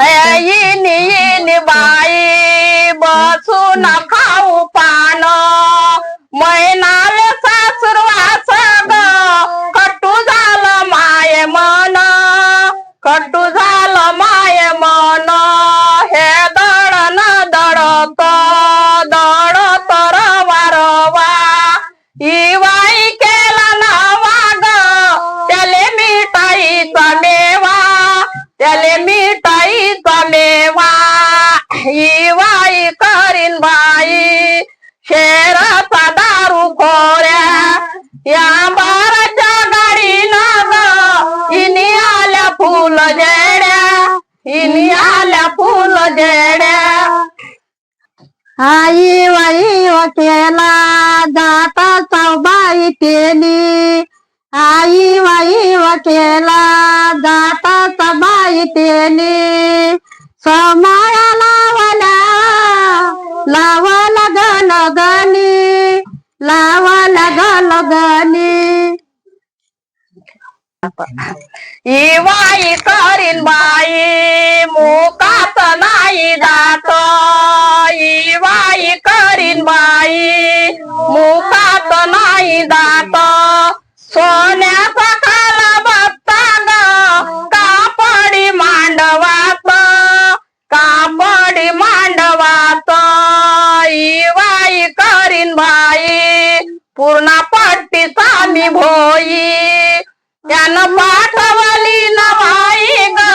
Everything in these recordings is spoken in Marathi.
येईन येईन बाई बसू न खाऊ पान मैनाल सासुरवास ग कटू झालं माय मन. कटू झालं माय मन. त्याले मिठाईचा मेवा इवाई करीन बाई. शेराचा दारू खोऱ्या. या बाराच्या गाडीनं इनी आल्या फुल जेड्या. इनी आल्या फुल जेड्या. आई वाई केला जाता चौबाई तेली आई वाई केला जाता चबाई तेली समाया लावला लावला गल गली लावला गल गली इवाई करीन बाई मुकात नाही जात. इवाई करीन बाई मुकात नाही जात. सोन्या पूर्णा पाठीचा सामी भोई. त्यानं पाठवली नवाई गा.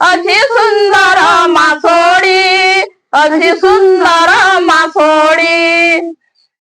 अशी सुंदर मासोडी. अशी सुंदर मासोडी.